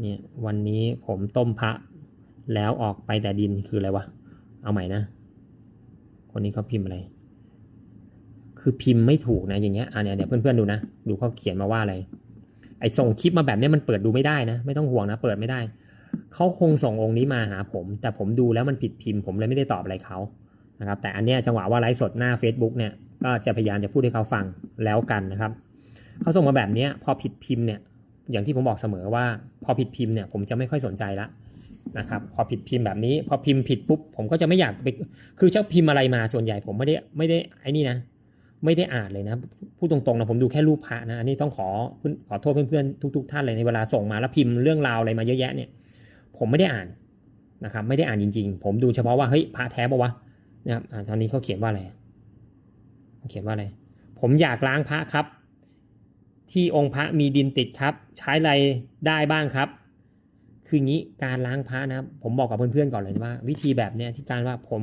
เนี่ยวันนี้ผมต้มพระแล้วออกไปแต่ดินคืออะไรวะ เอาใหม่นะ คนนี้เขาพิมพ์อะไร คือพิมพ์ไม่ถูกนะอย่างเงี้ยอะเนี่ยเดี๋ยวเพื่อนๆดูนะ ดูเขาเขียนมาว่าอะไร ไอ้ส่งคลิปมาแบบนี้มันเปิดดูไม่ได้นะ ไม่ต้องห่วงนะ เปิดไม่ได้ เขาคงส่งองค์นี้มาหาผม แต่ผมดูแล้วมันผิดพิมพ์ ผมเลยไม่ได้ตอบอะไรเขานะครับ แต่อันเนี้ยจังหวะว่าไลฟ์สดหน้า Facebook เนี่ย ก็จะพยายามจะพูดให้เขาฟังแล้วกันนะครับ เขาส่งมาแบบนี้พอผิดพิมพ์เนี่ย อย่างที่ผมบอกเสมอว่า พอผิดพิมพ์เนี่ยผมจะไม่ค่อยสนใจละนะครับพอผิดพิมพ์แบบนี้ พอพิมพ์ผิดปุ๊บผมก็จะไม่อยากไปคือเจ้าพิมพ์อะไรมาส่วนใหญ่ผมไม่ได้ไม่ได้ไอ้นี่นะ ไม่ได้อ่านเลยนะพูดตรงๆนะผมดูแค่รูปพระนะอันนี้ต้องขอขอโทษเพื่อนๆทุก ๆ ท่านเลยในเวลาส่งมาแล้วพิมพ์เรื่องราวอะไรมาเยอะแยะเนี่ย ผมไม่ได้อ่านนะครับไม่ได้อ่านจริง ๆ ผมดูเฉพาะว่าเฮ้ยพระแท้ปะวะนะครับตอนนี้เขาเขียนว่าอะไรเขาเขียนว่าอะไรผมอยากล้างพระครับ ที่องค์พระมีดินติดครับ ใช้อะไรได้บ้างครับ คืองี้การล้างพระนะครับผมบอกกับเพื่อนๆก่อนเลยว่า วิธีแบบเนี้ยที่การว่าผม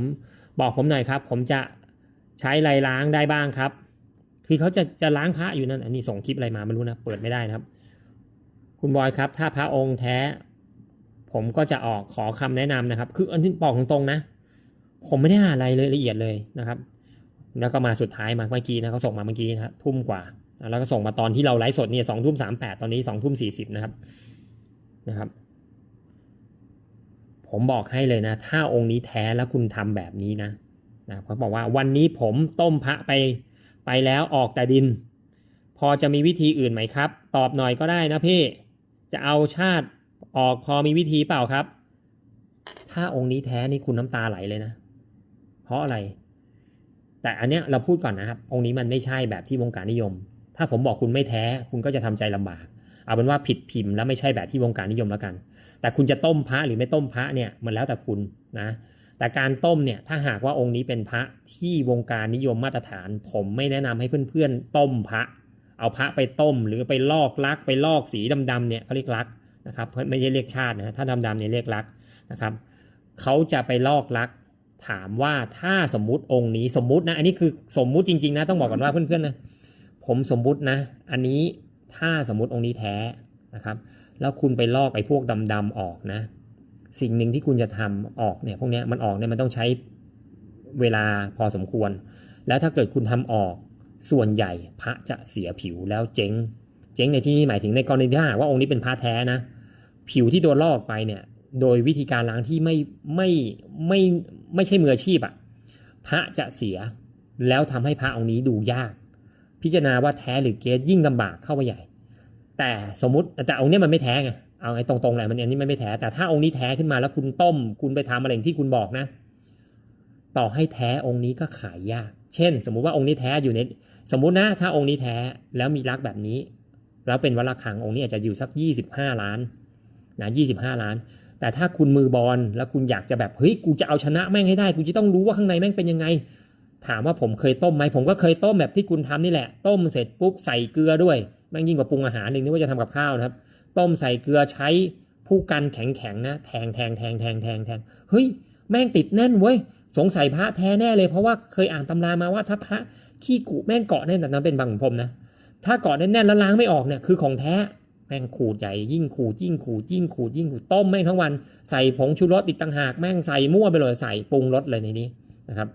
บอกผมหน่อยครับ ผมจะใช้อะไรล้างได้บ้างครับ คือเขาจะจะล้างพระอยู่นั่นอันนี้ส่งคลิปอะไรมาไม่รู้นะเปิดไม่ได้นะครับ คุณบอยครับ ถ้าพระองค์แท้ ผมก็จะออกขอคำแนะนำนะครับ คืออันที่บอกตรงๆนะ ผมไม่ได้อ่านอะไรเลยละเอียดเลยนะครับ แล้วก็มาสุดท้ายมาเมื่อกี้นะเขาส่งมาเมื่อกี้นะทุ่มกว่า แล้วก็ส่งมาตอนที่เราไลฟ์สดเนี่ยสองทุ่มสามแปดตอนนี้สองทุ่มสี่สิบนะครับนะครับ ผมบอกให้เลยนะ ถ้าองค์นี้แท้แล้วคุณทำแบบนี้นะนะเขาบอกว่าวันนี้ผมต้มพระไปไปแล้วออกแต่ดิน พอจะมีวิธีอื่นไหมครับ ตอบหน่อยก็ได้นะพี่จะเอาชาติออกพอมีวิธีเปล่าครับ ถ้าองค์นี้แท้นี่คุณน้ำตาไหลเลยนะ เพราะอะไร แต่อันเนี้ยเราพูดก่อนนะครับ องค์นี้มันไม่ใช่แบบที่วงการนิยม ถ้าผมบอกคุณไม่แท้ คุณก็จะทำใจลำบาก เอาเป็นว่าผิดพิมพ์แล้วไม่ใช่แบบที่วงการนิยมแล้วกัน แต่คุณจะต้มพระหรือไม่ต้มพระเนี่ยมันแล้วแต่คุณนะ แต่การต้มเนี่ยถ้าหากว่าองค์นี้เป็นพระที่วงการนิยมมาตรฐาน ผมไม่แนะนำให้เพื่อนๆ ต้มพระ เอาพระไปต้มหรือไปลอกลัก ไปลอกสีดำๆเนี่ยเขาเรียกลักนะครับไม่ใช่เรียกชาตินะถ้าดำๆเนี่ยเรียกลักนะครับเขาจะไปลอกลักถามว่าถ้าสมมุติองค์นี้สมมุตินะอันนี้คือสมมุติจริงๆนะต้องบอกก่อนว่าเพื่อนๆนะ ผมสมมุตินะ อันนี้ถ้าสมมุติองค์นี้แท้นะครับ แล้วคุณไปลอกไอ้พวกดำๆออกนะ สิ่งหนึ่งที่คุณจะทำออกเนี่ยพวกนี้มันออกเนี่ยมันต้องใช้เวลาพอสมควร แล้วถ้าเกิดคุณทำออกส่วนใหญ่พระจะเสียผิวแล้วเจ๊ง เจ๊งในที่นี้หมายถึงในกรณีที่หากว่าองค์นี้เป็นพระแท้นะ ผิวที่โดนลอกไปเนี่ย โดยวิธีการล้างที่ไม่ไม่ไม่ไม่ใช่มืออาชีพอะพระจะเสียแล้วทำให้พระองค์นี้ดูยาก พิจารณาว่าแท้หรือเกสยิ่งลำบากเข้าไปใหญ่ แต่สมมติแต่องค์เนี้ยมันไม่แท้ไงเอาไอ้ตรงๆแหละมันอันนี้มันไม่แท้แต่ถ้าองค์นี้แท้ขึ้นมาแล้วคุณต้ม คุณไปทำอะไรงที่คุณบอกนะ ต่อให้แท้องค์นี้ก็ขายยาก เช่น สมมุติว่าองค์นี้แท้อยู่ในสมมุตินะถ้าองค์นี้แท้แล้วมีรักแบบนี้ แล้วเป็นวัลคังองค์นี้อาจจะอยู่สัก 25 ล้านนะ25 ล้าน แต่ถ้าคุณมือบอลแล้วคุณอยากจะแบบเฮ้ยกูจะเอาชนะแม่งให้ได้กูจะต้องรู้ว่าข้างในแม่งเป็นยังไง ถามว่าผมเคยต้มไหมผมก็เคยต้มแบบที่คุณทำนี่แหละ ต้มเสร็จปุ๊บใส่เกลือด้วยแม่งยิ่งกว่าปรุงอาหารหนึ่งนึกว่าจะทำกับข้าวนะครับ ต้มใส่เกลือใช้ผู้กันแข็งๆนะแทงแทงแทงแทงแทงแทงเฮ้ยแม่งติดแน่นเว้ยสงสัยพระแท้แน่เลยเพราะว่าเคยอ่านตำรามาว่าถ้าพระขี้กุแม่งเกาะแน่นแต่นั้นเป็นบางผมนะถ้าเกาะแน่นแล้วล้างไม่ออกเนี่ยคือของแท้แม่งขูดใหญ่ยิ่งขูดยิ่งขูดยิ่งขูดยิ่งขูดต้มแม่งทั้งวันใส่ผงชูรสติดต่างหากแม่งใส่มั่วไปเลยใส่ปรุงรสเลยในนี้นะครับ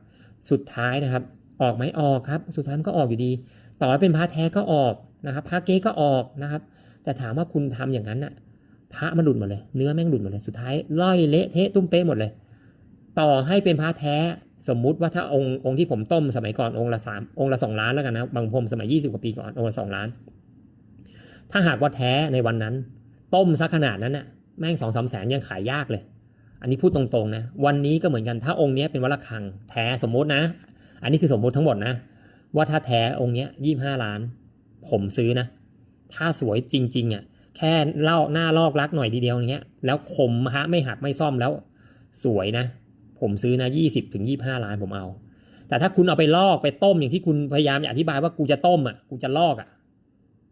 สุดท้ายนะครับ ออกไหมออกครับ สุดท้ายมันก็ออกอยู่ดี ต่อให้เป็นพระแท้ก็ออกนะครับพระเก๊ก็ออกนะครับ แต่ถามว่าคุณทำอย่างนั้นน่ะพระมันหลุดหมดเลย เนื้อแม่งหลุดหมดเลย สุดท้ายล่อยเละเทะตุ้มเป๊ะหมดเลย ต่อให้เป็นพระแท้สมมุติว่าถ้าองค์องค์ที่ผมต้มสมัยก่อนองค์ละสามองค์ละสองล้านแล้วกันนะบางพรมสมัยยี่สิบกว่าปีก่อนองค์ละสองล้าน ถ้าหากว่าแท้ในวันนั้น ต้มซักขนาดนั้นน่ะแม่งสองสามแสนยังขายยากเลย อันนี้พูดตรงๆนะ วันนี้ก็เหมือนกัน ถ้าองค์นี้เป็นวัลคังแท้สมมุตินะ อันนี้คือสมมุติทั้งหมดนะ ว่าถ้าแท้องค์นี้ยี่ห้าล้าน ผมซื้อนะ ถ้าสวยจริงๆอะ แค่เล่าหน้าลอกลักหน่อยทีเดียวอย่างเงี้ย แล้วคมฮะไม่หักไม่ซ่อมแล้ว สวยนะ ผมซื้อนะยี่สิบถึงยี่ห้าล้านผมเอา แต่ถ้าคุณเอาไปลอกไปต้มอย่างที่คุณพยายามอธิบายว่ากูจะต้มอะ กูจะลอกอะ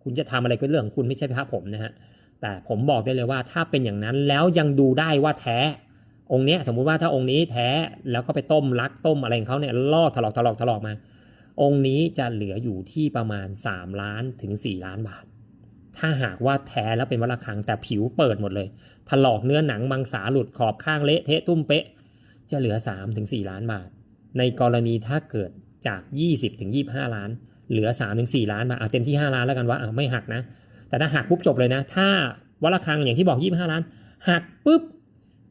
คุณจะทำอะไรก็เรื่องของคุณไม่ใช่พระผมนะฮะ แต่ผมบอกได้เลยว่าถ้าเป็นอย่างนั้นแล้วยังดูได้ว่าแท้ องค์เนี้ยสมมุติว่าถ้าองค์นี้แท้แล้วก็ไปต้มลักต้มอะไรของเขาเนี่ยลอกถลอกถลอกถลอกมา องค์นี้จะเหลืออยู่ที่ประมาณ 3 ล้านถึง 4 ล้านบาท ถ้าหากว่าแท้แล้วเป็นวัดระฆังแต่ผิวเปิดหมดเลย ถลอกเนื้อหนังมังสาหลุดขอบข้างเละเทะตุ้มเป๊ะ จะเหลือ 3-4ล้านบาท ในกรณีถ้าเกิดจาก 20-25ล้าน เหลือ 3-4 ล้านบาทเอาเต็มที่ 5 ล้านแล้วกันว่าอะไม่หักนะ แต่ถ้าหักปุ๊บจบเลยนะ ถ้าวัดระฆังอย่างที่บอก 25 ล้าน หักปุ๊บ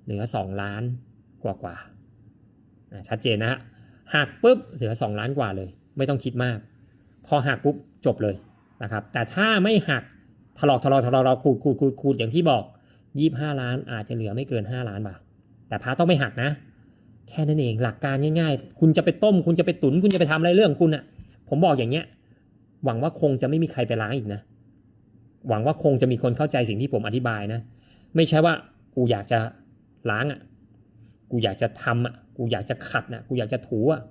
เหลือ 2 ล้านกว่ากว่าชัดเจนนะฮะหักปุ๊บเหลือ 2 ล้านกว่าเลย ไม่ต้องคิดมาก พอหักปุ๊บจบเลยนะครับแต่ถ้าไม่หักถลอกถลอกถลอกขูดขูดขูดขูดอย่างที่บอก25 ล้านอาจจะเหลือไม่เกิน 5 ล้านบาทแต่พระต้องไม่หักนะ แค่นั้นเองหลักการง่ายๆ คุณจะไปต้ม คุณจะไปตุน คุณจะไปทำอะไรเรื่องของคุณอะผมบอกอย่างเงี้ย หวังว่าคงจะไม่มีใครไปล้างอีกนะ หวังว่าคงจะมีคนเข้าใจสิ่งที่ผมอธิบายนะ ไม่ใช่ว่ากูอยากจะ ล้างอะกูอยากจะทำอะกูอยากจะขัดนะกูอยากจะถูอะ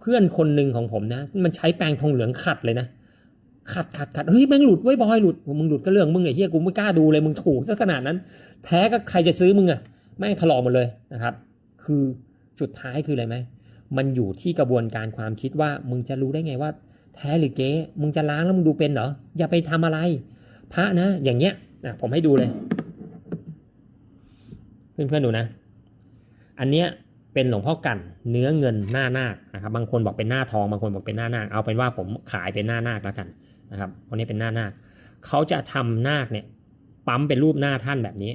เพื่อนคนหนึ่งของผมนะ มันใช้แปรงทองเหลืองขัดเลยนะขัดขัดขัดเฮ้ยแม่งหลุดไว้บอยหลุดมึงหลุดก็เรื่องมึงไอ้เหี้ยกูไม่กล้าดูเลยมึงถูกซะขนาดนั้น แท้ก็ใครจะซื้อมึงอะแม่งถลอกหมดเลยนะครับ คือสุดท้ายคืออะไรไหมมันอยู่ที่กระบวนการความคิดว่ามึงจะรู้ได้ไงว่า แท้หรือเก๊มึงจะล้างแล้วมึงดูเป็นเหรออย่าไปทำอะไร พระนะ อย่างเงี้ยนะผมให้ดูเลย เพื่อนๆดูนะ อันเนี้ยเป็นหลวงพ่อกันเนื้อเงินหน้านาคนะครับบางคนบอกเป็นหน้าทองบางคนบอกเป็นหน้านาคเอาเป็นว่าผมขายเป็นหน้านาคแล้วกันนะครับวันนี้เป็นหน้านาคเขาจะทำนาคเนี่ยปั๊มเป็นรูปหน้าท่านแบบนี้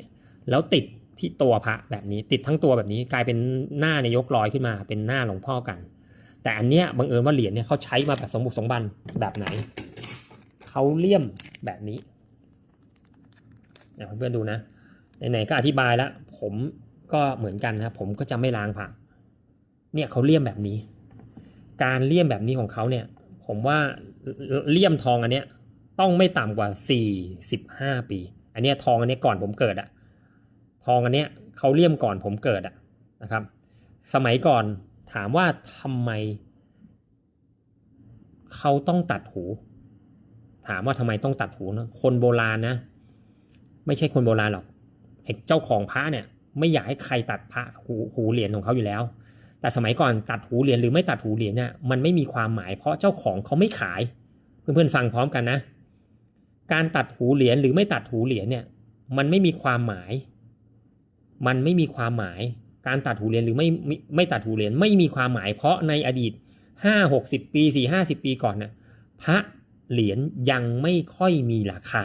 แล้วติดที่ตัวพระแบบนี้ ติดทั้งตัวแบบนี้กลายเป็นหน้าเนี่ยยกลอยขึ้นมา เป็นหน้าหลวงพ่อกัน แต่อันเนี้ยบังเอิญว่าเหรียญเนี่ยเขาใช้มาแบบสมบุกสมบันแบบไหนเขาเลี่ยมแบบนี้เดี๋ยวเพื่อนดูนะไหนๆก็อธิบายแล้ว ผมก็เหมือนกันนะครับผมก็จะไม่ล้างผัก เนี่ยเขาเลี่ยมแบบนี้ การเลี่ยมแบบนี้ของเขาเนี่ย ผมว่าเลี่ยมทองอันเนี้ยต้องไม่ต่ำกว่า 45 ปี อันเนี้ยทองอันเนี้ยก่อนผมเกิดอะทองอันเนี้ยเขาเลี่ยมก่อนผมเกิดอะนะครับ สมัยก่อนถามว่าทำไมเขาต้องตัดหู ถามว่าทำไมต้องตัดหูนะคนโบราณนะ ไม่ใช่คนโบราณหรอก ไอ้เจ้าของพระเนี่ยไม่อยากให้ใครตัดพระหูหูเหรียญของเขาอยู่แล้ว แต่สมัยก่อนตัดหูเหรียญหรือไม่ตัดหูเหรียญเนี่ยมันไม่มีความหมายเพราะเจ้าของเขาไม่ขาย เพื่อนๆฟังพร้อมกันนะ การตัดหูเหรียญหรือไม่ตัดหูเหรียญเนี่ยมันไม่มีความหมาย มันไม่มีความหมาย การตัดหูเหรียญหรือไม่ไม่ตัดหูเหรียญไม่มีความหมาย เพราะในอดีตห้าหกสิบปีสี่ห้าสิบปีก่อนนะพระเหรียญยังไม่ค่อยมีราคา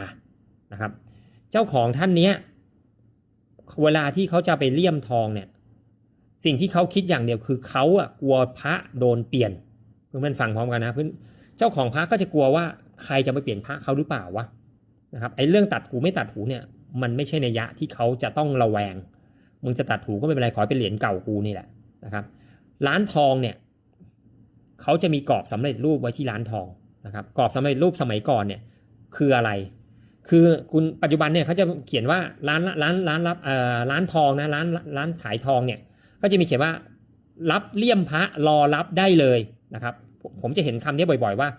นะครับ เจ้าของท่านเนี้ย เวลาที่เขาจะไปเลี่ยมทองเนี่ย สิ่งที่เขาคิดอย่างเดียวคือเขาอะกลัวพระโดนเปลี่ยนเพื่อนๆฟังพร้อมกันนะเพื่อนเจ้าของพระก็จะกลัวว่าใครจะไปเปลี่ยนพระเขาหรือเปล่าวะนะครับไอ้เรื่องตัดหูไม่ตัดหูเนี่ย มันไม่ใช่ในยะที่เขาจะต้องระแวง มึงจะตัดหูก็ไม่เป็นไรขอเป็นเหรียญเก่ากูนี่แหละนะครับ ร้านทองเนี่ยเขาจะมีกรอบสำเร็จรูปไว้ที่ร้านทองนะครับกรอบสำเร็จรูปสมัยก่อนเนี่ย คืออะไร คือคุณปัจจุบันเนี่ยเขาจะเขียนว่าร้านร้านร้านรับเอ่อร้านทองนะร้านร้านขายทองเนี่ยก็จะมีเขียนว่ารับเลี่ยมพระรอรับได้เลยนะครับผมจะเห็นคำนี้บ่อยๆว่า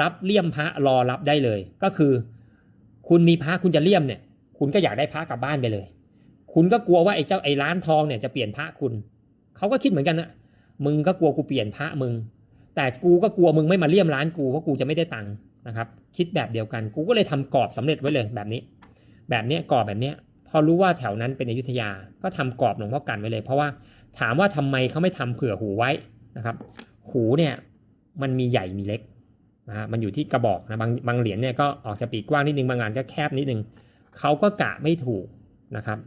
รับเลี่ยมพระรอรับได้เลย ก็คือ คุณมีพระคุณจะเลี่ยมเนี่ย คุณก็อยากได้พระกลับบ้านไปเลย คุณก็กลัวว่าไอ้เจ้าไอ้ร้านทองเนี่ยจะเปลี่ยนพระคุณเขาก็คิดเหมือนกันนะมึงก็กลัวกูเปลี่ยนพระมึง แต่กูก็กลัวมึงไม่มาเลี่ยมร้านกูเพราะกูจะไม่ได้ตังค์ นะครับ คิดแบบเดียวกัน กูก็เลยทำกรอบสำเร็จไว้เลยแบบนี้ แบบนี้กรอบแบบนี้พอรู้ว่าแถวนั้นเป็นอยุธยา ก็ทำกรอบหลวงพ่อกันไว้เลย เพราะว่าถามว่าทำไมเขาไม่ทำเผื่อหูไว้นะครับ หูเนี่ยมันมีใหญ่มีเล็กนะมันอยู่ที่กระบอกนะบางบางเหรียญเนี่ยก็ออกจะปีกกว้างนิดนึงบางงานก็แคบนิดนึงเขาก็กะไม่ถูกนะครับ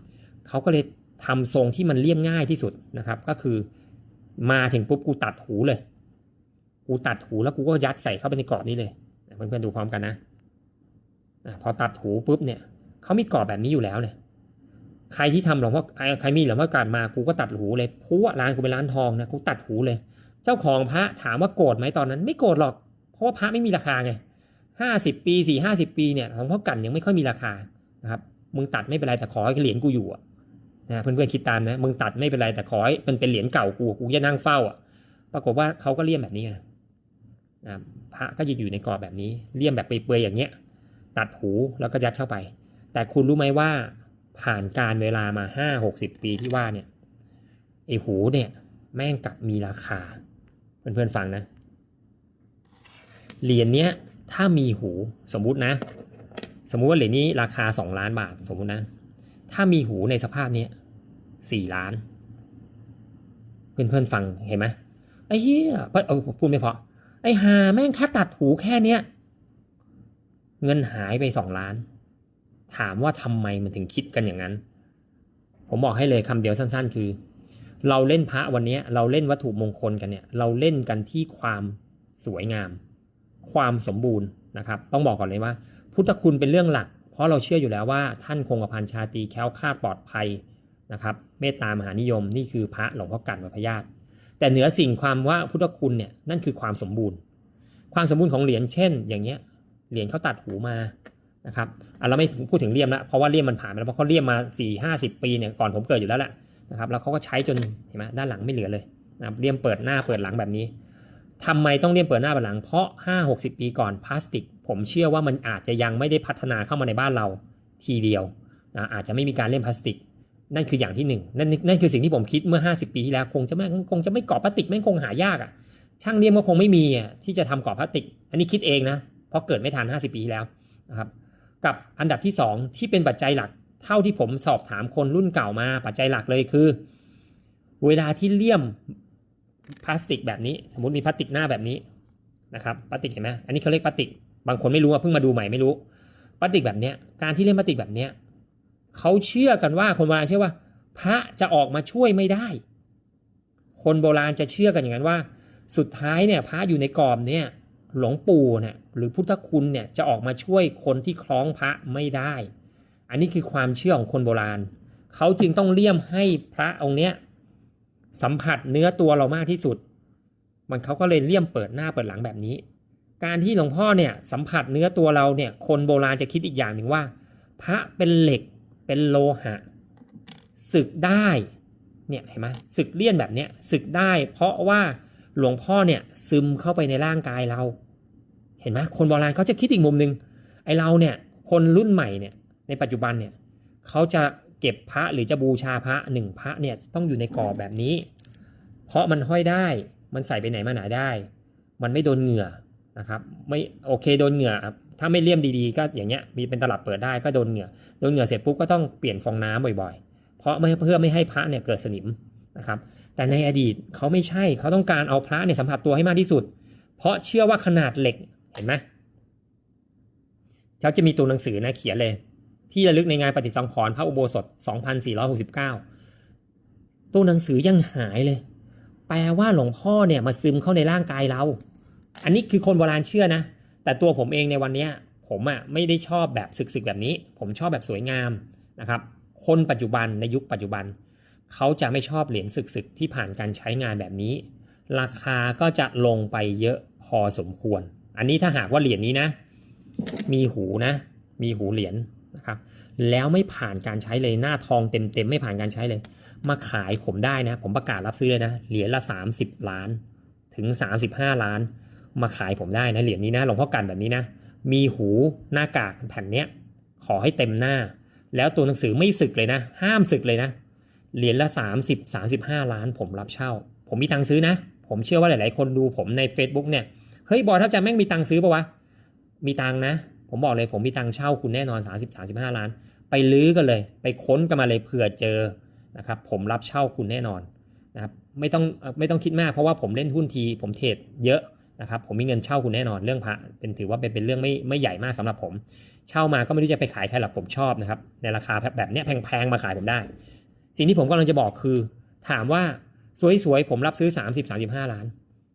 เขาก็เลยทำทรงที่มันเลี่ยมง่ายที่สุดนะครับ ก็คือมาถึงปุ๊บกูตัดหูเลย กูตัดหูแล้วกูก็ยัดใส่เข้าไปในกรอบนี้เลย เพื่อนๆดูพร้อมกันนะอะพอตัดหูปุ๊บเนี่ยเขามีกรอบแบบนี้อยู่แล้วเลยใครที่ทำหลวงพ่อใครมีหลวงพ่อการมากูก็ตัดหูเลยพราะว่าร้านกูเป็นร้านทองนะกูตัดหูเลย เจ้าของพระถามว่าโกรธไหมตอนนั้น ไม่โกรธหรอก เพราะว่าพระไม่มีราคาไงห้าสิบปีสี่ห้าสิบปีเนี่ยหลวงพ่อกันยังไม่ค่อยมีราคานะครับมึงตัดไม่เป็นไรแต่ขอให้เหรียญกูอยู่อะนะเพื่อนๆคิดตามนะมึงตัดไม่เป็นไรแต่ขอให้มันเป็นเหรียญเก่ากูกูจะนั่งเฝ้าอะปรากฏว่าเขาก็เลี่ยมแบบนี้ไง นะพระก็จะอยู่ในกรอบแบบนี้เลี่ยมแบบเปื่อยๆอย่างเงี้ยตัดหูแล้วก็ยัดเข้าไป แต่คุณรู้ไหมว่าผ่านการเวลามาห้าหกสิบปีที่ว่าเนี่ยไอหูเนี่ยแม่งกลับมีราคา เพื่อนๆฟังนะ เหรียญเนี้ยถ้ามีหูสมมุตินะ สมมุติว่าเหรียญนี้ราคา 2 ล้านบาทสมมุตินะ ถ้ามีหูในสภาพเนี้ยสี่ล้าน เพื่อนๆฟังเห็นไหมไอ้เหี้ยพูดไม่พอ อ้หาแม่งแค่ตัดหูแค่เนี้ย เงินหายไปสองล้าน ถามว่าทำไมมันถึงคิดกันอย่างนั้น ผมบอกให้เลยคำเดียวสั้น ๆ คือ เราเล่นพระวันนี้เราเล่นวัตถุมงคลกันเนี่ย เราเล่นกันที่ความสวยงาม ความสมบูรณ์นะครับ ต้องบอกก่อนเลยว่า พุทธคุณเป็นเรื่องหลัก เพราะเราเชื่ออยู่แล้วว่าท่านคงกระพันชาตรีแค้วคาดปลอดภัยนะครับ เมตตามหานิยมนี่คือพระหลวงพ่อกันวัพญาติ แต่เหนือสิ่งความว่าพุทธคุณเนี่ยนั่นคือความสมบูรณ์ ความสมบูรณ์ของเหรียญเช่น อย่างเงี้ยเหรียญเขาตัดหูมานะครับอะเราไม่พูดถึงเลี่ยมละเพราะว่าเลี่ยมมันผ่านไปแล้วเพราะเขาเลี่ยมมา4ี่ห้าสิบปีเนี่ยก่อนผมเกิดอยู่แล้วแหละนะครับแล้วเขาก็ใช้จนเห็นไหมด้านหลังไม่เหลือเลยนะเลี่ยมเปิดหน้าเปิดหลังแบบนี้ทำไมต้องเลี่ยมเปิดหน้าเปิดหลัง เพราะ 5 60 ปีก่อนพลาสติก ผมเชื่อว่ามันอาจจะยังไม่ได้พัฒนาเข้ามาในบ้านเราทีเดียวนะอาจจะไม่มีการเล่นพลาสติก นั่นคืออย่างที่หนึ่งนั่นนั่นคือสิ่งที่ผมคิดเมื่อ 50 ปีที่แล้ว คงจะไม่คงจะไม่กาะพลาสติกไม่คงหายากอะ ช่างเลี่ยมก็คงไม่มีอะที่จะทำกรอบพลาสติก อันนี้คิดเองนะเพราะเกิดไม่ทัน 50 ปีที่แล้วนะครับกับอันดับที่ 2 ที่เป็นปัจจัยหลัก เท่าที่ผมสอบถามคนรุ่นเก่ามาปัจจัยหลักเลยคือ เวลาที่เลี่ยมพลาสติกแบบนี้ สมมติมีพลาสติกหน้าแบบนี้นะครับพลาสติกเห็นไหมอันนี้เขาเรียกพลาสติก บางคนไม่รู้ว่าเพิ่งมาดูใหม่ไม่รู้พลาสติกแบบเนี้ยการที่เล่นพลาสติกแบบเนี้ย เขาเชื่อกันว่าคนโบราณเชื่อว่า พระจะออกมาช่วยไม่ได้ คนโบราณจะเชื่อกันอย่างนั้นว่า สุดท้ายเนี่ยพระอยู่ในกรอบเนี่ยหลวงปู่เนี่ยหรือพุทธคุณเนี่ยจะออกมาช่วยคนที่คล้องพระไม่ได้ อันนี้คือความเชื่อของคนโบราณ เขาจึงต้องเลี่ยมให้พระองค์เนี้ยสัมผัสเนื้อตัวเรามากที่สุด มันเขาก็เลยเลี่ยมเปิดหน้าเปิดหลังแบบนี้ การที่หลวงพ่อเนี่ยสัมผัสเนื้อตัวเราเนี่ยคนโบราณจะคิดอีกอย่างหนึ่งว่า พระเป็นเหล็ก เป็นโลหะศึกได้เนี่ยเห็นไหมศึกเลี่ยนแบบเนี้ยศึกได้เพราะว่าหลวงพ่อเนี่ยซึมเข้าไปในร่างกายเรา เห็นไหมคนโบราณเขาจะคิดอีกมุมหนึ่งไอเราเนี่ยคนรุ่นใหม่เนี่ยในปัจจุบันเนี่ยเขาจะเก็บพระหรือจะบูชาพระหนึ่งพระเนี่ยต้องอยู่ในกรอบแบบนี้ เพราะมันห้อยได้มันใส่ไปไหนมาไหนได้ มันไม่โดนเหงื่อนะครับไม่โอเคโดนเหงื่อครับ ถ้าไม่เลี่ยมดีๆ ก็อย่างเงี้ยมีเป็นตลับเปิดได้ก็โดนเหงื่อโดนเหงื่อเสร็จปุ๊บก็ต้องเปลี่ยนฟองน้ำบ่อยๆ เพราะเพื่อไม่ให้พระเนี่ยเกิดสนิมนะครับแต่ในอดีตเขาไม่ใช่เขาต้องการเอาพระเนี่ยสัมผัสตัวให้มากที่สุด เพราะเชื่อว่าขนาดเหล็กเห็นไหมเขาจะมีตัวหนังสือนะเขียนเลย ที่ระลึกในงานปฏิสังขรณ์พระอุโบสถ 2469 ตัวหนังสือยังหายเลย แปลว่าหลวงพ่อเนี่ยมาซึมเข้าในร่างกายเรา อันนี้คือคนโบราณเชื่อนะ แต่ตัวผมเองในวันนี้ผมอะไม่ได้ชอบแบบศึกๆแบบนี้ ผมชอบแบบสวยงามนะครับ คนปัจจุบันในยุคปัจจุบัน เขาจะไม่ชอบเหรียญศึกๆที่ผ่านการใช้งานแบบนี้ ราคาก็จะลงไปเยอะพอสมควร อันนี้ถ้าหากว่าเหรียญนี้นะ มีหูนะ มีหูเหรียญนะครับแล้วไม่ผ่านการใช้เลยหน้าทองเต็มๆไม่ผ่านการใช้เลย มาขายผมได้นะ ผมประกาศรับซื้อเลยนะเหรียญละ 30 ล้านถึง 35 ล้าน มาขายผมได้นะเหรียญนี้นะหลวงพ่อกันแบบนี้นะ มีหูหน้ากากแผ่นเนี้ยขอให้เต็มหน้า แล้วตัวหนังสือไม่สึกเลยนะ ห้ามสึกเลยนะเหรียญละ 30 35 ล้านผมรับเช่า ผมมีตังค์ซื้อนะ ผมเชื่อว่าหลาย ๆ คนดูผมใน Facebook เนี่ยเฮ้ยบอยถ้าจะแม่งมีตังค์ซื้อปะวะมีตังค์นะ ผมบอกเลยผมมีตังค์เช่าคุณแน่นอน 30 35 ล้าน ไปลื้อกันเลย ไปค้นกันมาเลยเผื่อเจอนะครับผมรับเช่าคุณแน่นอนนะครับไม่ต้องไม่ต้องคิดมากเพราะว่าผมเล่นหุ้นที ผมเทรดเยอะ นะครับผมมีเงินเช่าคุณแน่นอนเรื่องพระเป็นถือว่าเป็นเป็นเรื่องไม่ไม่ใหญ่มากสำหรับผม เช่ามาก็ไม่รู้จะไปขายใครหรอกผมชอบนะครับในราคาแบบเนี้ยแพงๆมาขายผมได้ สิ่งที่ผมกำลังจะบอกคือ ถามว่าสวยๆผมรับซื้อ 30 35 ล้าน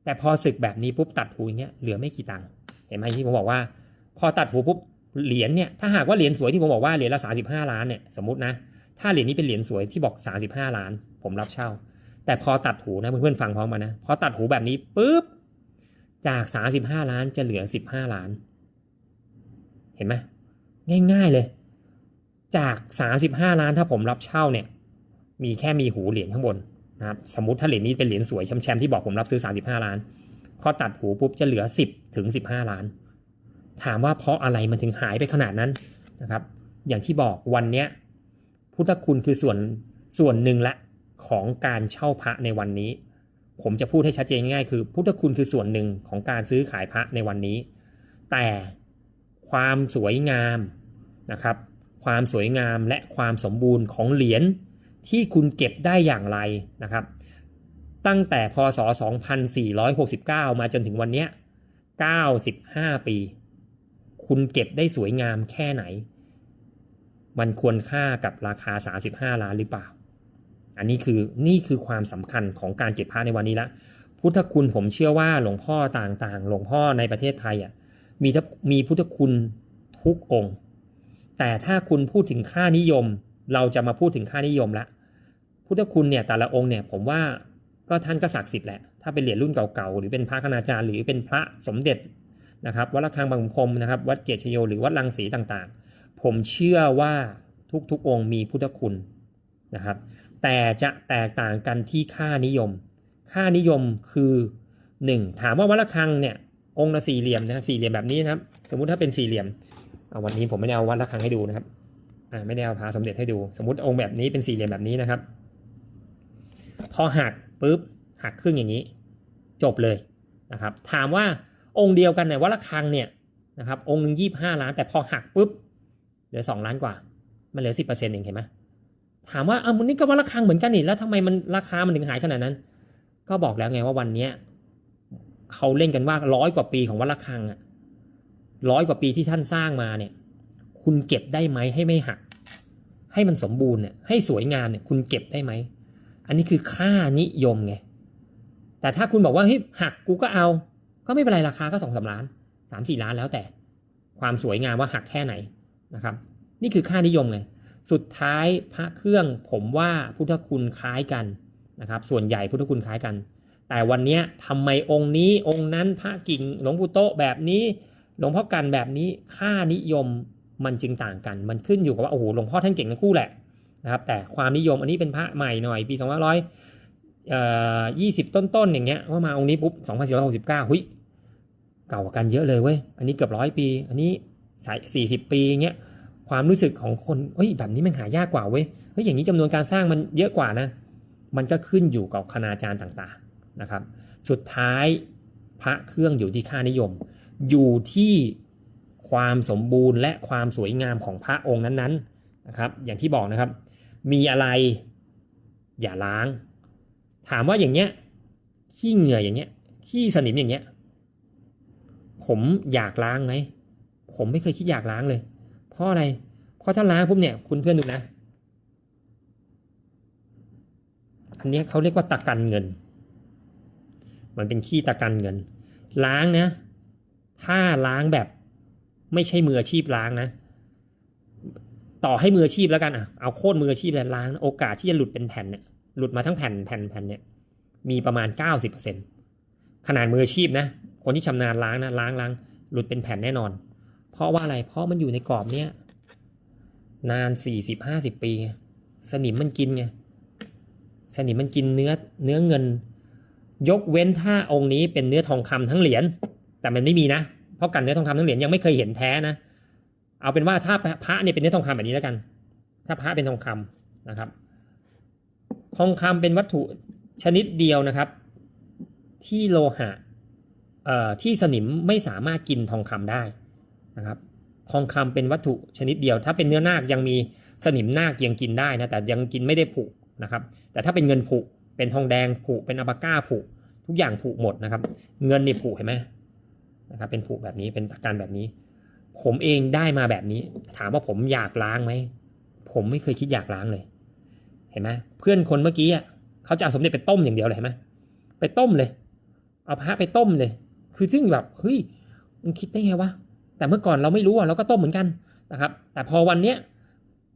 แต่พอศึกแบบนี้ปุ๊บตัดหูอย่างเงี้ยเหลือไม่กี่ตังค์เห็นไหมที่ผมบอกว่า พอตัดหูปุ๊บเหรียญเนี่ยถ้าหากว่าเหรียญสวยที่ผมบอกว่าเหรียญละ35 ล้านเนี่ยสมมตินะถ้าเหรียญนี้เป็นเหรียญสวยที่บอก 35 ล้าน ผมรับเช่า แต่พอตัดหูนะเพื่อนๆฟังพร้อมมานะพอตัดหูแบบนี้ปุ๊บ จาก 35 ล้านจะเหลือ 15 ล้าน เห็นไหมง่าย ๆเลย จาก 35 ล้านถ้าผมรับเช่าเนี่ย มีแค่มีหูเหรียญข้างบนนะครับสมมติถ้าเหรียญนี้เป็นเหรียญสวยแชมป์ที่บอกผมรับซื้อ 35 ล้าน พอตัดหูปุ๊บจะเหลือ 10 ถึง 15 ล้าน ถามว่าเพราะอะไรมันถึงหายไปขนาดนั้นนะครับ อย่างที่บอกวันเนี้ยพุทธคุณคือส่วนส่วนหนึ่งละของการเช่าพระในวันนี้ ผมจะพูดให้ชัดเจนง่ายคือพุทธคุณคือส่วนหนึ่งของการซื้อขายพระในวันนี้ แต่ความสวยงามนะครับ ความสวยงามและความสมบูรณ์ของเหรียญที่คุณเก็บได้อย่างไรนะครับ ตั้งแต่พศ 2469 มาจนถึงวันนี้95 ปี คุณเก็บได้สวยงามแค่ไหน มันควรค่ากับราคา 35 ล้านหรือเปล่า อันนี้คือนี่คือความสำคัญของการเก็บพระในวันนี้ละ พุทธคุณผมเชื่อว่าหลวงพ่อต่างๆ หลวงพ่อในประเทศไทยอะมีทัมีพุทธคุณทุกองค์ แต่ถ้าคุณพูดถึงค่านิยม เราจะมาพูดถึงค่านิยมละ พุทธคุณเนี่ยแต่ละองค์เนี่ยผมว่าก็ท่านก็ศักดิ์สิทธิ์แหละ ถ้าเป็นเหรียญรุ่นเก่าๆ หรือเป็นพระคณาจารย์ หรือเป็นพระสมเด็จนะครับ วัดระฆังบางพรมนะครับ วัดเกตชโย หรือวัดลังสีต่างๆ ผมเชื่อว่าทุกๆองค์มีพุทธคุณนะครับ แต่จะแตกต่างกันที่ค่านิยม ค่านิยมคือ 1 ถามว่าวัดระฆังเนี่ยองค์ละสี่เหลี่ยมนะสี่เหลี่ยมแบบนี้นะครับ สมมุติถ้าเป็นสี่เหลี่ยมเอาวันนี้ผมไม่ได้เอาวัดระฆังให้ดูนะครับอ่าไม่ได้เอาพระสมเด็จให้ดู สมมติองค์แบบนี้เป็นสี่เหลี่ยมแบบนี้นะครับ พอหักปุ๊บหักครึ่งอย่างนี้ จบเลยนะครับ ถามว่าองค์เดียวกันเนี่ยวัดระฆังเนี่ยนะครับองค์หนึ่งยี่ห้าล้าน แต่พอหักปุ๊บเหลือสองล้านกว่า มันเหลือสิบเปอร์เซ็นต์เองเห็นไหม ถามว่าเออมันนี่ก็วัดระฆังเหมือนกันนี่แล้วทำไมมันราคามันถึงหายขนาดนั้น ก็บอกแล้วไงว่าวันเนี้ยเขาเล่นกันว่าร้อยกว่าปีของวัดระฆังอะร้อยกว่าปีที่ท่านสร้างมาเนี่ย คุณเก็บได้ไหมให้ไม่หัก ให้มันสมบูรณ์เนี่ยให้สวยงามเนี่ยคุณเก็บได้ไหม อันนี้คือค่านิยมไงแต่ถ้าคุณบอกว่าเฮ้ยหักกูก็เอา ก็ไม่เป็นไรราคาก็สองสาล้านสามสี่ล้านแล้วแต่ ความสวยงามว่าหักแค่ไหนนะครับ นี่คือค่านิยมไง สุดท้ายพระเครื่องผมว่าพุทธคุณคล้ายกันนะครับ ส่วนใหญ่พุทธคุณคล้ายกัน แต่วันนี้ทำไมองค์นี้องค์นั้นพระกิ่งหลวงปู่โตแบบนี้หลวงพ่อกันแบบนี้ค่านิยมมันจึงต่างกัน มันขึ้นอยู่กับว่าโอ้โหหลวงพ่อท่านเก่งทั้งคู่แหละนะครับแต่ความนิยมอันนี้เป็นพระใหม่หน่อย ปี2 5 0 0เอ่อ20 ต้นๆอย่างเงี้ยว่ามาองค์นี้ปุ๊บ2469หุยเก่ากว่ากันเยอะเลยเว้ยอันนี้เกือบร้อยปี อันนี้สาย40 ปีเงี้ย ความรู้สึกของคนเฮ้ยแบบนี้มันหายากกว่าเว้ยเฮ้ยอย่างนี้จำนวนการสร้างมันเยอะกว่านะ มันก็ขึ้นอยู่กับคณาจารย์ต่างๆนะครับ สุดท้ายพระเครื่องอยู่ที่ค่านิยม อยู่ที่ความสมบูรณ์และความสวยงามของพระองค์นั้นๆนะครับ อย่างที่บอกนะครับ มีอะไรอย่าล้าง ถามว่าอย่างเงี้ยขี้เหงื่ออย่างเงี้ยขี้สนิมอย่างเงี้ย ผมอยากล้างไหมผมไม่เคยคิดอยากล้างเลย เพราะอะไร เพราะถ้าล้างปุ๊บเนี่ยคุณเพื่อนดูนะ อันนี้เขาเรียกว่าตะกันเงิน มันเป็นขี้ตะกันเงิน ล้างนะ ถ้าล้างแบบไม่ใช่มืออาชีพล้างนะ ต่อให้มืออาชีพแล้วกันอะ เอาโคตรมืออาชีพแล้วล้าง โอกาสที่จะหลุดเป็นแผ่นเนี่ย หลุดมาทั้งแผ่นแผ่นแผ่นเนี่ย มีประมาณ 90%ขนาดมืออาชีพนะ คนที่ชำนาญล้างนะล้างล้างหลุดเป็นแผ่นแน่นอน เพราะว่าอะไร เพราะมันอยู่ในกรอบเนี้ยนาน40-50ปีไงสนิมมันกินไง สนิมมันกินเนื้อเนื้อเงิน ยกเว้นถ้าองค์นี้เป็นเนื้อทองคำทั้งเหรียญ แต่มันไม่มีนะ เพราะกันเนื้อทองคำทั้งเหรียญยังไม่เคยเห็นแท้นะ เอาเป็นว่าถ้าพระเนี่ยเป็นเนื้อทองคำแบบนี้แล้วกัน ถ้าพระเป็นทองคำนะครับ ทองคำเป็นวัตถุชนิดเดียวนะครับ ที่โลหะเอ่อที่สนิมไม่สามารถกินทองคำได้ นะครับทองคำเป็นวัตถุชนิดเดียว ถ้าเป็นเนื้อนาคยังมีสนิมนาคยังกินได้นะแต่ยังกินไม่ได้ผุนะครับ แต่ถ้าเป็นเงินผุเป็นทองแดงผุเป็นอัปาก้าผุทุกอย่างผุหมดนะครับ เงินนี่ผุเห็นไหมนะครับ เป็นผุแบบนี้เป็นตะการแบบนี้ ผมเองได้มาแบบนี้ ถามว่าผมอยากล้างไหมผมไม่เคยคิดอยากล้างเลย เห็นไหมเพื่อนคนเมื่อกี้อะเขาจะเอาสมเด็จไปต้มอย่างเดียวเลยเห็นไหมไปต้มเลย เอาพระไปต้มเลย คือซึ่งแบบเฮ้ยมันคิดได้ไงวะ แต่เมื่อก่อนเราไม่รู้อะเราก็ต้มเหมือนกันนะครับ แต่พอวันเนี้ย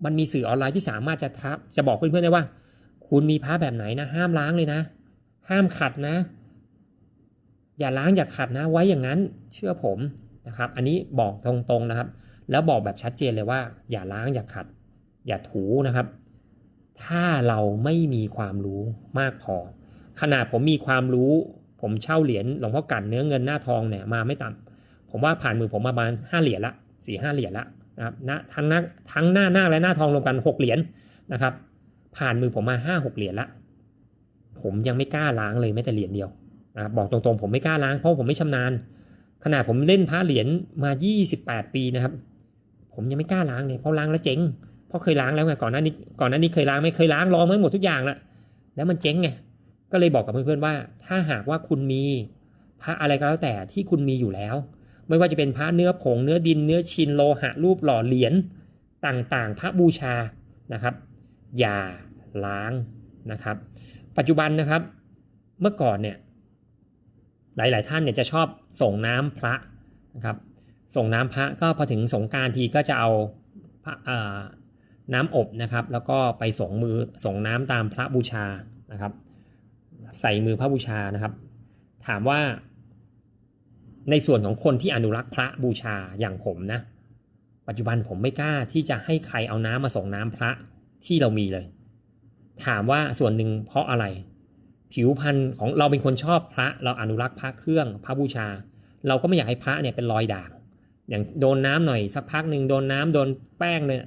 มันมีสื่อออนไลน์ที่สามารถจะทับจะบอกเพื่อนๆได้ว่า คุณมีพระแบบไหนนะห้ามล้างเลยนะ ห้ามขัดนะ อย่าล้างอย่าขัดนะ ไว้อย่างนั้นเชื่อผมนะครับ อันนี้บอกตรงๆนะครับ แล้วบอกแบบชัดเจนเลยว่า อย่าล้างอย่าขัด อย่าถูนะครับ ถ้าเราไม่มีความรู้มากพอขนาดผมมีความรู้ ผมเช่าเหรียญหลวงพ่อกันเนื้อเงินหน้าทองเนี่ยมาไม่ต่ำ ผมว่าผ่านมือผมมาประมาณห้าเหรียญละสี่ห้าเหรียญละนะครับณทั้งหน้าทั้งหน้าหน้าและหน้าทองรวมกันหกเหรียญนะครับ ผ่านมือผมมาห้าหกเหรียญละผมยังไม่กล้าล้างเลยแม้แต่เหรียญเดียวนะครับบอกตรงๆ ผมไม่กล้าล้างเพราะผมไม่ชำนาญ ขนาดผมเล่นพระเหรียญมา 28 ปีนะครับ ผมยังไม่กล้าล้างเลยเพราะล้างแล้วเจ๊งเพราะเคยล้างแล้วไงก่อนหน้านี้ก่อนหน้านี้เคยล้างไหมเคยล้างลองมาหมดทุกอย่างแล้วแล้วมันเจ๊งไงก็เลยบอกกับเพื่อนๆว่า ถ้าหากว่าคุณมีพระอะไรก็แล้วแต่ที่คุณมีอยู่แล้ว ไม่ว่าจะเป็นพระเนื้อผงเนื้อดินเนื้อชินโลหะรูปหล่อเหรียญต่างๆ พระบูชานะครับ อย่าล้างนะครับ ปัจจุบันนะครับเมื่อก่อนเนี่ยหลาย ๆ ท่านเนี่ยจะชอบส่งน้ำพระนะครับส่งน้ำพระก็พอถึงสงการทีก็จะเอาพระอ่าน้ำอบนะครับ แล้วก็ไปส่งมือส่งน้ำตามพระบูชานะครับ ใส่มือพระบูชานะครับ ถามว่า ในส่วนของคนที่อนุรักษ์พระบูชาอย่างผมนะ ปัจจุบันผมไม่กล้าที่จะให้ใครเอาน้ำมาส่งน้ำพระที่เรามีเลย ถามว่าส่วนหนึ่งเพราะอะไร ผิวพรรณของเราเป็นคนชอบพระ เราอนุรักษ์พระเครื่องพระบูชา เราก็ไม่อยากให้พระเนี่ยเป็นรอยด่างอย่างโดนน้ำหน่อยสักพักหนึ่งโดนน้ำโดนแป้งเนี่ย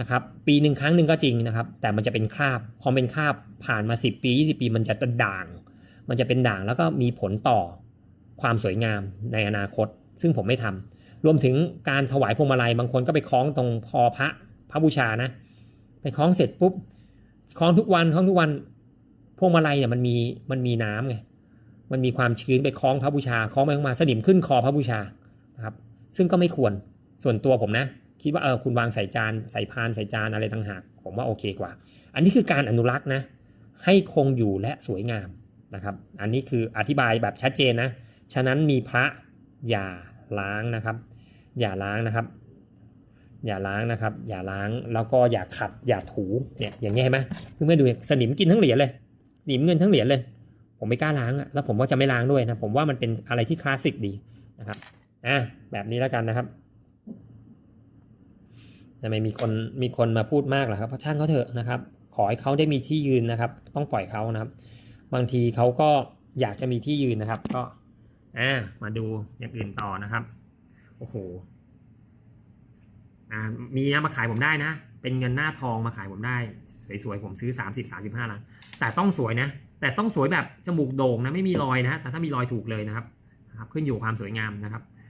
นะครับปีหนึ่งครั้งหนึ่งก็จริงนะครับ แต่มันจะเป็นคราบพอเป็นคราบผ่านมา 10 ปี 20 ปี มันจะด่าง มันจะเป็นด่างแล้วก็มีผลต่อ ความสวยงามในอนาคต ซึ่งผมไม่ทำรวมถึงการถวายพวงมาลัยบางคนก็ไปคล้องตรงคอพระพระบูชานะ ไปคล้องเสร็จปุ๊บคล้องทุกวันคล้องทุกวันพวงมาลัยเนี่ยมันมีมันมีน้ำไงมันมีความชื้นไปคล้องพระบูชาคล้องไปคล้องมาสนิมขึ้นคอพระบูชานะครับ ซึ่งก็ไม่ควรส่วนตัวผมนะ คิดว่าเออคุณวางใส่จานใส่พานใส่จานอะไรต่างหาก ผมว่าโอเคกว่า อันนี้คือการอนุรักษ์นะ ให้คงอยู่และสวยงามนะครับ อันนี้คืออธิบายแบบชัดเจนนะ ฉะนั้นมีพระอย่าล้างนะครับ อย่าล้างนะครับ อย่าล้างนะครับ อย่าล้างแล้วก็อย่าขัดอย่าถูเนี่ยอย่างนี้เห็นไหมเพื่อนๆดูสนิมกินทั้งเหรียญเลยสนิมเงินทั้งเหรียญเลยผมไม่กล้าล้างอะแล้วผมก็จะไม่ล้างด้วยนะผมว่ามันเป็นอะไรที่คลาสสิกดีนะครับอะแบบนี้แล้วกันนะครับทำไมมีคนมีคนมาพูดมากล่ะครับเพราะช่างเขาเถอะนะครับ ขอให้เขาได้มีที่ยืนนะครับ ต้องปล่อยเขานะครับ บางทีเขาก็อยากจะมีที่ยืนนะครับ ก็ อ่ามาดูอย่างอื่นต่อนะครับ โอ้โหอ่ามีนะมาขายผมได้นะ เป็นเงินหน้าทองมาขายผมได้ สวยๆผมซื้อ 30 35ล้านแต่ต้องสวยนะ แต่ต้องสวยแบบจมูกโด่งนะไม่มีรอยนะแต่ถ้ามีรอยถูกเลยนะครับครับ ขึ้นอยู่ความสวยงามนะครับ